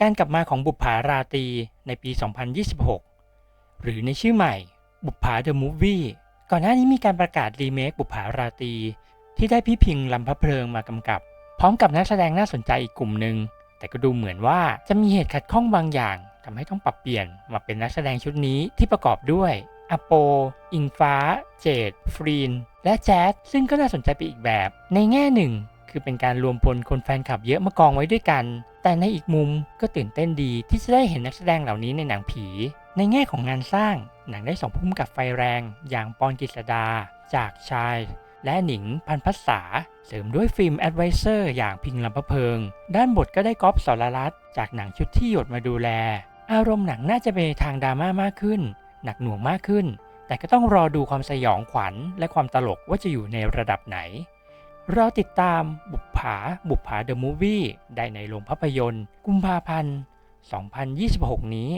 การกลับมาของบุปผาราตรีในปี 2026 หรือในชื่อใหม่ บุปผาเดอะมูฟวี่ก่อนหน้านี้มีการประกาศรีเมคบุปผาราตรีที่ได้พี่พิงลำพะเพลิงมากำกับ พร้อมกับนักแสดงน่าสนใจอีกกลุ่มหนึ่งแต่ก็ดูเหมือนว่าจะมีเหตุขัดข้องบางอย่างทำให้ต้องปรับเปลี่ยนมาเป็นนักแสดงชุดนี้ที่ประกอบด้วยอโป อิงฟ้า เจด ฟรีน และแจ๊ดซึ่งก็น่าสนใจไปอีกแบบ ในแง่หนึ่ง คือเป็นการรวมพลคนแฟนคลับเยอะมากองไว้ด้วยกัน แต่ในอีกมุมก็ตื่นเต้นดีที่จะได้เห็นนักแสดงเหล่านี้ในหนังผี ในแง่ของงานสร้างหนังได้ส่งพุ่มกับไฟแรงอย่างปอนกิษดา จากชาย และหนิงพันพัสษา เสริมด้วยฟิล์มแอดไวเซอร์อย่างพิงลำพะเพิง ด้านบทก็ได้ก๊อปสรรัตจากหนังชุดที่หยดมาดูแล อารมณ์หนังน่าจะไปในทางดราม่ามากขึ้น หนักหน่วงมากขึ้น แต่ก็ต้องรอดูความสยองขวัญ และความตลกว่าจะอยู่ในระดับไหนรอติดตามบุป ผา บุปผาเดอะมูฟวี่ได้ในโรงภาพยนตร์ กุมภาพันธ์ 2026 นี้